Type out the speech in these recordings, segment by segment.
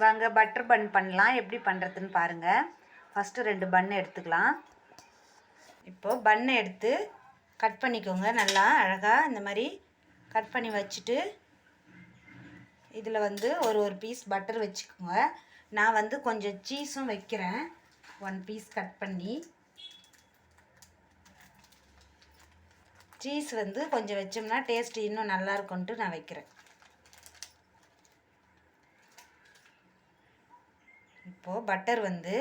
வாங்க butter bun பண்ணலாம். எப்படி பண்ணுறதுன்னு பாருங்கள் ஃபஸ்ட்டு ரெண்டு பன் எடுத்துக்கலாம். இப்போது பன்னை எடுத்து கட் பண்ணிக்கோங்க. நல்லா அழகாக இந்த மாதிரி கட் பண்ணி வச்சுட்டு இதில் வந்து ஒரு ஒரு பீஸ் பட்டர் வச்சுக்கோங்க. நான் வந்து கொஞ்சம் சீஸும் வைக்கிறேன். ஒன் பீஸ் கட் பண்ணி. சீஸ் வந்து கொஞ்சம் வச்சோம்னா டேஸ்ட் இன்னும் நல்லா இருக்கும்ன்ட்டு நான் வைக்கிறேன். இப்போது பட்டர் வந்து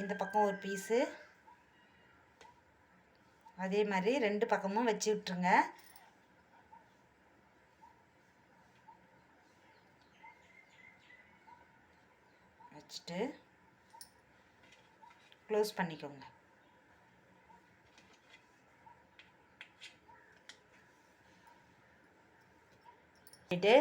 இந்த பக்கம் ஒரு பீஸு அதே மாதிரி ரெண்டு பக்கமும் வச்சு விட்ருங்க வச்சுட்டு க்ளோஸ் பண்ணிக்கோங்க. இது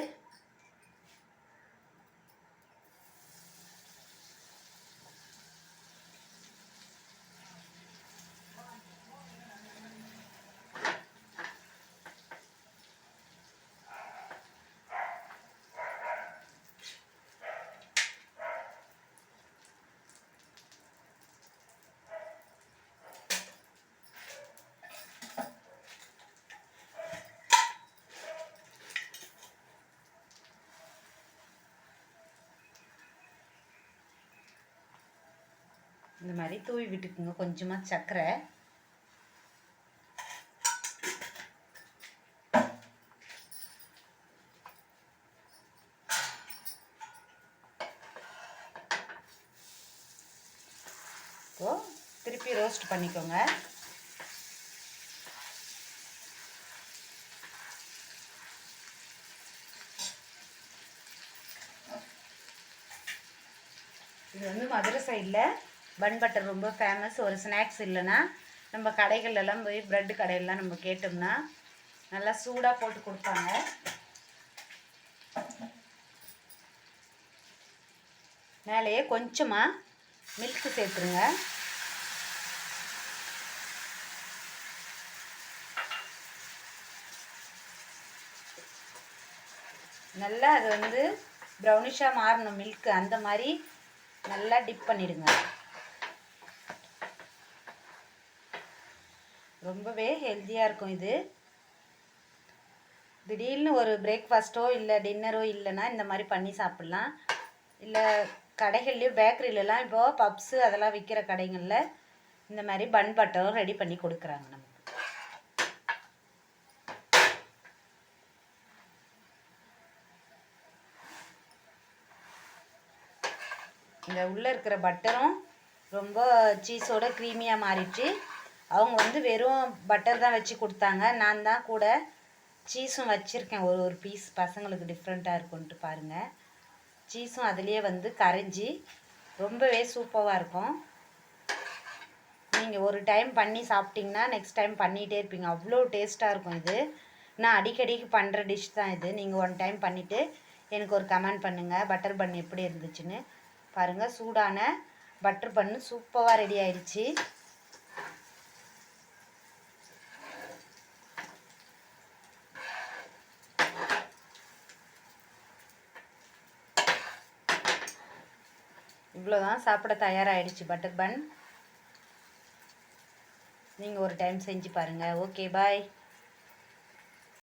இந்த மாதிரி தூவி விட்டுக்குங்க. கொஞ்சமாக சர்க்கரை இப்போ திருப்பி ரோஸ்ட் பண்ணிக்கோங்க. இது வந்து மதுரை சைடில் பன் பட்டர் ரொம்ப ஃபேமஸ் ஒரு ஸ்நாக்ஸ் இல்லைன்னா நம்ம கடைகளெல்லாம் போய் ப்ரெட்டு கடையிலலாம் நம்ம கேட்டோம்னா நல்லா சூடாக போட்டு கொடுப்பாங்க. மேலேயே கொஞ்சமாக மில்க் சேர்த்துருங்க. நல்லா அது வந்து ப்ரௌனிஷாக மாறணும் மில்க் அந்த மாதிரி நல்லா டிப் பண்ணிடுங்க. ரொம்பவே ஹெல்த்தியாக இருக்கும் இது. திடீர்னு ஒரு பிரேக்ஃபாஸ்ட்டோ இல்லை டின்னரோ இல்லைன்னா இந்த மாதிரி பண்ணி சாப்பிட்லாம். இல்லை கடைகள்லேயும் பேக்கரியிலலாம் இப்போது பப்ஸு அதெல்லாம் விற்கிற கடைகளில் இந்த மாதிரி பன் பட்டரும் ரெடி பண்ணி கொடுக்குறாங்க நமக்கு. இந்த உள்ளே இருக்கிற பட்டரும் ரொம்ப சீஸோட க்ரீமியாக மாறிடுச்சு. அவங்க வந்து வெறும் பட்டர் தான் வச்சு கொடுத்தாங்க. நான் தான் கூட சீஸும் வச்சுருக்கேன். ஒரு ஒரு பீஸ் பசங்களுக்கு டிஃப்ரெண்ட்டாக இருக்கும்ன்ட்டு பாருங்கள் சீஸும் அதுலேயே வந்து கரைஞ்சி ரொம்பவே சூப்பராக இருக்கும். நீங்கள் ஒரு டைம் பண்ணி சாப்பிட்டிங்கன்னா நெக்ஸ்ட் டைம் பண்ணிகிட்டே இருப்பீங்க. அவ்வளோ டேஸ்ட்டாக இருக்கும் இது. நான் அடிக்கடிக்கு பண்ணுற டிஷ் தான் இது. நீங்கள் ஒன் டைம் பண்ணிவிட்டு எனக்கு ஒரு கமெண்ட் பண்ணுங்கள் பட்டர் பன் எப்படி இருந்துச்சுன்னு. பாருங்கள் சூடான பட்டர் பன்னு சூப்பராக ரெடி ஆயிடுச்சு. இவ்வளோதான் சாப்பிட தயாராகிடுச்சு பட்டர் பன். நீங்கள் ஒரு டைம் செஞ்சு பாருங்கள் ஓகே பாய்